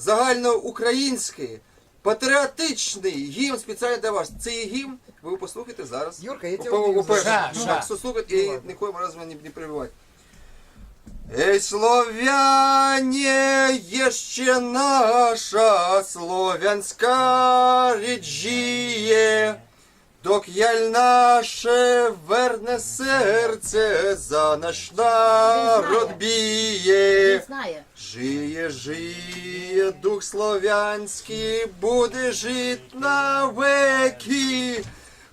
загальноукраїнський, патріотичний гімн спеціально для вас. Цей гімн ви послухайте зараз. Юрка, я тебе Ша, ну, ша. так, слухайте і нікому разом не, не перебивайте. Ей, слов'яне, є ще наша слов'янська ріджіє, док яль наше верне серце за наш народ біє. Жиє, жиє, дух слов'янський буде жить на веки.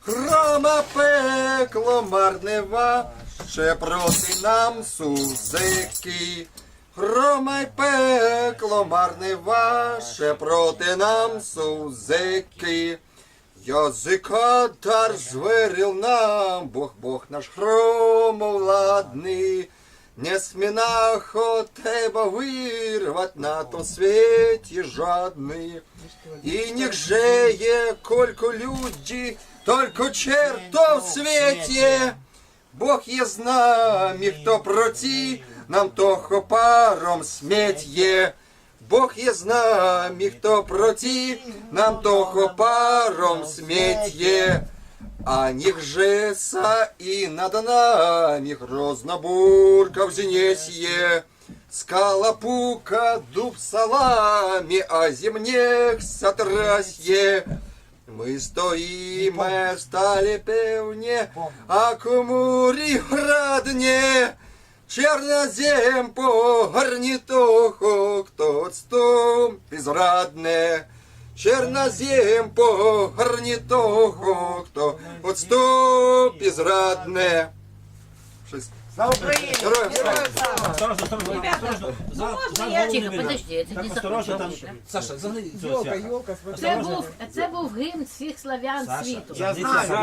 Грома пекло марнева, ще проти нам сузики. Грома й пекло марнева, ще проти нам сузики. Язика дар зверил нам, Бог, Бог наш громовладний. Не смінах тебе вирвать на том світі жадний. І нех же є колько люди, только черто в світі. Бог є з нами, хто проти, нам того паром смерть є. Бог є з нами, хто проти, нам того паром смерть. А них же са и над нами грозно бурка в зенесье. Скала пука, дуб салами, а земнех сотрасье. Ми стоїмо, стали певне, а кумурі градне. Чернозем погорні того, хто отступ безрадне. Чернозем погорні того, хто! Героям слава! Осторожно, осторожно, осторожно. За, за голову Тихо, не видно. подожди, я Так, осторожно, там. закончу. Саша, загни цього Елка, цвяха. елка. Це був, це був гімн всіх славян Саша, світу. загни знаю. цього.